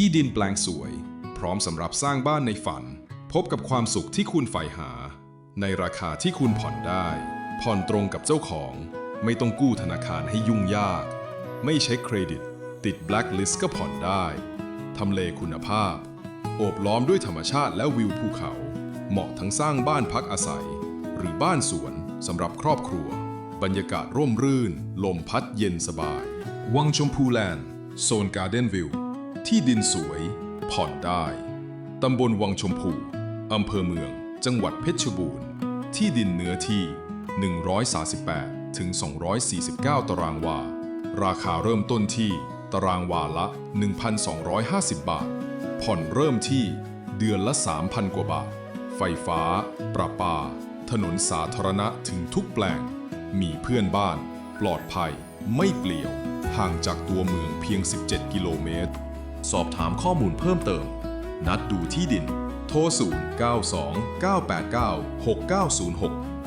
ที่ดินแปลงสวย พร้อมสำหรับสร้างบ้านในฝัน พบกับความสุขที่คุณใฝ่หา ในราคาที่คุณผ่อนได้ ผ่อนตรงกับเจ้าของ ไม่ต้องกู้ธนาคารให้ยุ่งยาก ไม่เช็คเครดิต ติดแบล็คลิสต์ก็ผ่อนได้ทำเลคุณภาพ โอบล้อมด้วยธรรมชาติและวิวภูเขา เหมาะทั้งสร้างบ้านพักอาศัย หรือบ้านสวนสำหรับครอบครัว บรรยากาศร่มรื่น ลมพัดเย็นสบาย วังชมพูแลนด์ โซนการ์เด้นวิว ที่ดินสวย ผ่อนได้ ตำบลวังชมพู อำเภอเมือง จังหวัดเพชรบูรณ์ ที่ดินเนื้อที่ 138 ถึง 249 ตารางวา ราคาเริ่มต้นที่ ตารางวาละ 1,250 บาท ผ่อนเริ่มที่ เดือนละ 3,000 กว่าบาท ไฟฟ้า ประปา ถนนสาธารณะถึงทุกแปลง มีเพื่อนบ้าน ปลอดภัย ไม่เปลี่ยว ห่างจากตัวเมืองเพียง 17 กิโลเมตร สอบถามข้อมูลเพิ่มเติม นัดดูที่ดิน โทร 0 9 2 9 8 9 6 9 0 6